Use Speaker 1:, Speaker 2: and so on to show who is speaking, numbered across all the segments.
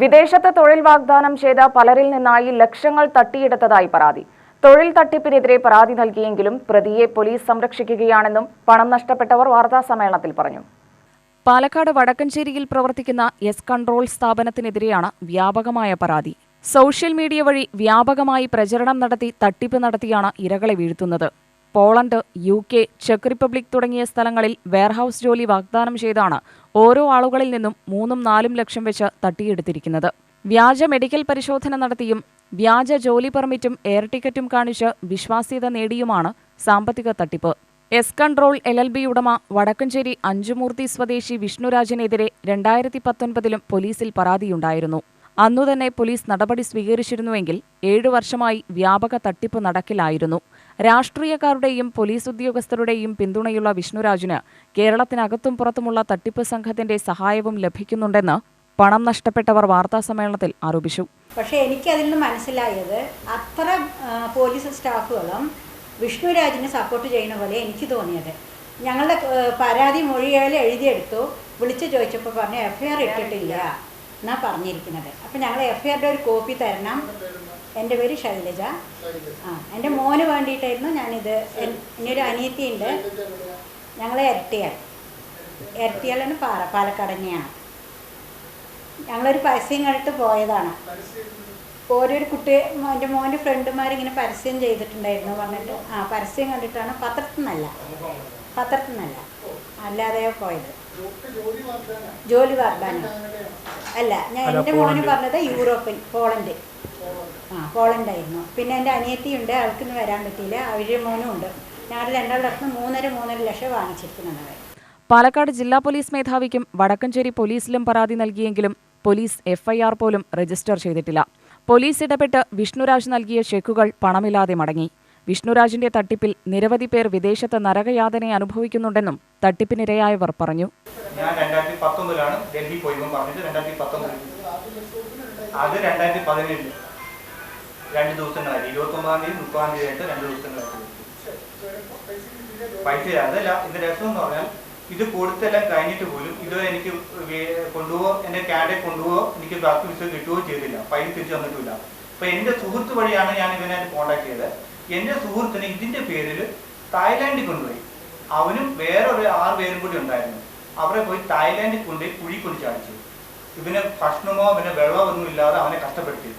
Speaker 1: വിദേശത്ത് തൊഴിൽ വാഗ്ദാനം ചെയ്ത പലരിൽ നിന്നായി ലക്ഷങ്ങൾ തട്ടിയെടുത്തതായി പരാതി. തൊഴിൽ തട്ടിപ്പിനെതിരെ പരാതി നൽകിയെങ്കിലും പ്രതിയെ പോലീസ് സംരക്ഷിക്കുകയാണെന്നും പണം നഷ്ടപ്പെട്ടവർ വാർത്താസമ്മേളനത്തിൽ പറഞ്ഞു. പാലക്കാട് വടക്കഞ്ചേരിയിൽ പ്രവർത്തിക്കുന്ന എസ് കൺട്രോൾ സ്ഥാപനത്തിനെതിരെയാണ് വ്യാപകമായ പരാതി. സോഷ്യൽ മീഡിയ വഴി വ്യാപകമായി പ്രചരണം നടത്തി തട്ടിപ്പ് നടത്തിയാണ് ഇരകളെ വീഴ്ത്തുന്നത്. പോളണ്ട് യു കെ ചെക്ക് റിപ്പബ്ലിക് തുടങ്ങിയ സ്ഥലങ്ങളിൽ വെയർഹൌസ് ജോലി വാഗ്ദാനം ചെയ്താണ് ഓരോ ആളുകളിൽ നിന്നും മൂന്നും നാലും ലക്ഷം വെച്ച് തട്ടിയെടുത്തിരിക്കുന്നത്. വ്യാജ മെഡിക്കൽ പരിശോധന നടത്തിയും വ്യാജ ജോലി പെർമിറ്റും എയർ ടിക്കറ്റും കാണിച്ച് വിശ്വാസ്യത നേടിയുമാണ് സാമ്പത്തിക തട്ടിപ്പ്. S control L L B ഉടമ വടക്കഞ്ചേരി അഞ്ചുമൂർത്തി സ്വദേശി വിഷ്ണുരാജിനെതിരെ രണ്ടായിരത്തി പത്തൊൻപതിലും പോലീസിൽ പരാതിയുണ്ടായിരുന്നു. അന്നുതന്നെ പോലീസ് നടപടി സ്വീകരിച്ചിരുന്നുവെങ്കിൽ ഏഴു വർഷമായി വ്യാപക തട്ടിപ്പ് നടക്കിലായിരുന്നു. രാഷ്ട്രീയക്കാരുടെയും പോലീസ് ഉദ്യോഗസ്ഥരുടെയും പിന്തുണയുള്ള വിഷ്ണുരാജിന് കേരളത്തിനകത്തും പുറത്തുമുള്ള തട്ടിപ്പ് സംഘത്തിന്റെ സഹായവും ലഭിക്കുന്നുണ്ടെന്ന് പണം നഷ്ടപ്പെട്ടവർ വാർത്താസമ്മേളനത്തിൽ ആരോപിച്ചു.
Speaker 2: പക്ഷേ എനിക്കതിൽ നിന്ന് മനസ്സിലായത് അത്ര പോലീസ് സ്റ്റാഫുകളും വിഷ്ണുരാജിനെ സപ്പോർട്ട് ചെയ്യുന്ന പോലെ എനിക്ക് തോന്നിയത്. ഞങ്ങളുടെ പരാതി മൊഴിയായാലും എഴുതിയെടുത്തു വിളിച്ചു ചോദിച്ചപ്പോൾ പറഞ്ഞു എഫ്ഐആർ ഇട്ടിട്ടില്ല. എന്നാണ് പറഞ്ഞിരിക്കുന്നത്. അപ്പം ഞങ്ങൾ എഫ് ഐ ഒരു കോപ്പി തരണം. എന്റെ പേര് ശൈലജ. ആ എന്റെ മോന് വേണ്ടിയിട്ടായിരുന്നു ഞാനിത്. ഇനിയൊരു അനിയത്തിയുണ്ട്. ഞങ്ങൾ ഇരട്ടിയാൽ ഇരട്ടിയാലാണ് പാറ പാലക്കാട് തന്നെയാണ് ഞങ്ങളൊരു പരസ്യം കണ്ടിട്ട് പോയതാണ്. ഓരോരു കുട്ടി എന്റെ മോന്റെ ഫ്രണ്ടുമാരിങ്ങനെ പരസ്യം ചെയ്തിട്ടുണ്ടായിരുന്നു പറഞ്ഞിട്ട്. ആ പരസ്യം കണ്ടിട്ടാണ് പത്രത്തിൽ നിന്നല്ല പത്രത്തിൽ നിന്നല്ല അല്ലാതെ പോയത്? ജോലി വാഗ്ദാനം. അല്ല ഞാൻ എന്റെ മോന് പറഞ്ഞത് യൂറോപ്പിൽ പോളണ്ട്. ആ പോളണ്ടായിരുന്നു. പിന്നെ എന്റെ അനിയത്തിയുണ്ട് അവൾക്കിന്ന് വരാൻ പറ്റിയില്ല. അവരുടെ മോനും ഉണ്ട്. ഞാൻ രണ്ടാളുടെ മൂന്നര മൂന്നര ലക്ഷം വാങ്ങിച്ചിരിക്കുന്നത്
Speaker 1: പാലക്കാട് ജില്ലാ പോലീസ് മേധാവിക്കും വടക്കഞ്ചേരി പോലീസിലും പരാതി നൽകിയെങ്കിലും പോലീസ് എഫ്ഐആർ പോലും രജിസ്റ്റർ ചെയ്തിട്ടില്ല. പോലീസ് ഇടപെട്ട് വിഷ്ണുരാജ് നൽകിയ ചെക്കുകൾ പണമില്ലാതെ മടങ്ങി. വിഷ്ണുരാജിന്റെ തട്ടിപ്പിൽ നിരവധി പേർ വിദേശത്ത് നരകയാതന അനുഭവിക്കുന്നുണ്ടെന്നും തട്ടിപ്പിനിരയായവർ പറഞ്ഞു.
Speaker 3: ഞാൻ രണ്ടായിരത്തി പത്തൊമ്പതിലാണ് ഡൽഹി പോയപ്പോൾ പറഞ്ഞിട്ട് രണ്ടായിരത്തി പത്തൊമ്പതിൽ അത് രണ്ടായിരത്തി പതിനേഴിൽ രണ്ട് ദിവസങ്ങളായി. ഇരുപത്തൊമ്പതാം തീയതി മുപ്പതാം തീയതി ആയിട്ട് രണ്ട് ദിവസങ്ങളായിട്ട് പൈസ അതല്ല ഇത് രസം എന്ന് പറഞ്ഞാൽ ഇത് കൊടുത്തെല്ലാം കഴിഞ്ഞിട്ട് പോലും ഇത് എനിക്ക് കൊണ്ടുപോകോ എന്റെ ക്യാൻഡെ കൊണ്ടുപോകോ എനിക്ക് ബാക്കി വിസ കിട്ടുകയോ ചെയ്തില്ല. പൈസ തിരിച്ചു തന്നിട്ടില്ല അപ്പൊ എന്റെ സുഹൃത്ത് വഴിയാണ് ഞാൻ ഇവനായിട്ട് കോൺടാക്ട് ചെയ്തത്. എന്റെ സുഹൃത്തിന് ഇതിന്റെ പേരിൽ തായ്ലാൻഡിൽ കൊണ്ടുപോയി. അവനും വേറെ ഒരു ആറ് പേരും കൂടി ഉണ്ടായിരുന്നു. അവരെ പോയി തായ്ലാൻഡിൽ കൊണ്ടുപോയി കുഴി കൊണ്ട് ചാടിച്ചു. ഇവന് ഭക്ഷണമോ പിന്നെ വെള്ളമോ ഒന്നും ഇല്ലാതെ അവനെ കഷ്ടപ്പെടുത്തി.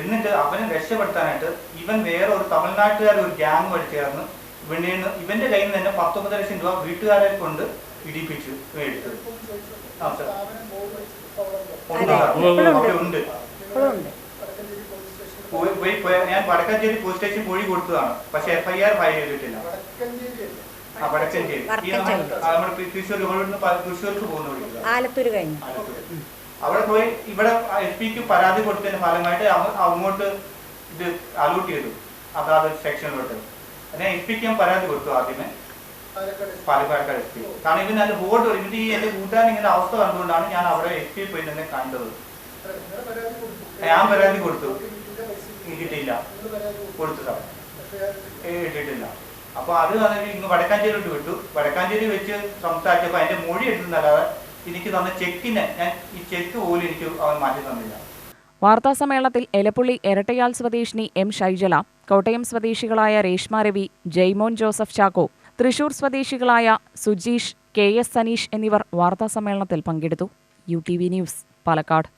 Speaker 3: എന്നിട്ട് അവനെ രക്ഷപ്പെടുത്താനായിട്ട് ഇവൻ വേറെ ഒരു തമിഴ്നാട്ടുകാർ ഒരു ഗ്യാങ് വഴി ചേർന്ന് ഇവന്റെ ഇവന്റെ കയ്യിൽ നിന്ന് തന്നെ പത്തൊമ്പത് ലക്ഷം രൂപ വീട്ടുകാരെ കൊണ്ട് ഇടിപ്പിച്ചു. അവിടെ ഉണ്ട്. പോയി- ഞാൻ വടക്കഞ്ചേരി പോലീസ് സ്റ്റേഷൻ മൊഴി കൊടുത്തതാണ്. പക്ഷെ എഫ്ഐആർ ഐ ആർ ഫയൽ ചെയ്തിട്ടില്ല. ആ വടക്കഞ്ചേരി ഈ നമ്മൾ തൃശ്ശൂർ ഇവിടുന്ന് പ- തൃശ്ശൂർക്ക് പോകുന്ന വഴിയില്ല
Speaker 2: ആലത്തൂർ കഴിഞ്ഞു.
Speaker 3: അവിടെ പോയി ഇവിടെ എസ് പിക്ക് പരാതി കൊടുത്തതിന്റെ ഫലമായിട്ട് അങ്ങോട്ട് ഇത് അലോട്ട് ചെയ്തു. അതാത് സെക്ഷനിലോട്ട് അങ്ങനെ എസ് പിക്ക് ഞാൻ പരാതി കൊടുത്തു ആദ്യമേ. Palakkad S P. കാരണം ഇവൻ അതിന്റെ ബോർഡ് ഇവന്റെ ഈ എന്റെ കൂട്ടുകാരൻ ഇങ്ങനെ അവസ്ഥ കണ്ടുകൊണ്ടാണ് ഞാൻ അവിടെ എസ് പി പോയി തന്നെ കണ്ടത്. ഞാൻ പരാതി കൊടുത്തു. കിട്ടിയില്ല കൊടുത്തു സാർ ഇട്ടിട്ടില്ല അപ്പൊ അത് വന്നിട്ട് ഇങ്ങ് വടക്കാഞ്ചേരിയിലോട്ട് വിട്ടു. വടക്കാഞ്ചേരി വെച്ച് സംസാരിച്ചപ്പോ അതിന്റെ മൊഴി എടുത്തല്ലാതെ എനിക്ക് തന്ന ചെക്കിനെ ഞാൻ ഈ ചെക്ക് പോലും എനിക്ക് അവൻ മാറ്റി തന്നില്ല.
Speaker 1: വാർത്താസമ്മേളനത്തിൽ എലപ്പുള്ളി എരട്ടയാൽ സ്വദേശിനി എം ഷൈജല കോട്ടയം സ്വദേശികളായ രേഷ്മ രവി ജയ്മോൻ ജോസഫ് ചാക്കോ തൃശൂർ സ്വദേശികളായ സുജീഷ് കെ എസ് സനീഷ് എന്നിവർ വാർത്താസമ്മേളനത്തിൽ പങ്കെടുത്തു. U T V news Palakkad.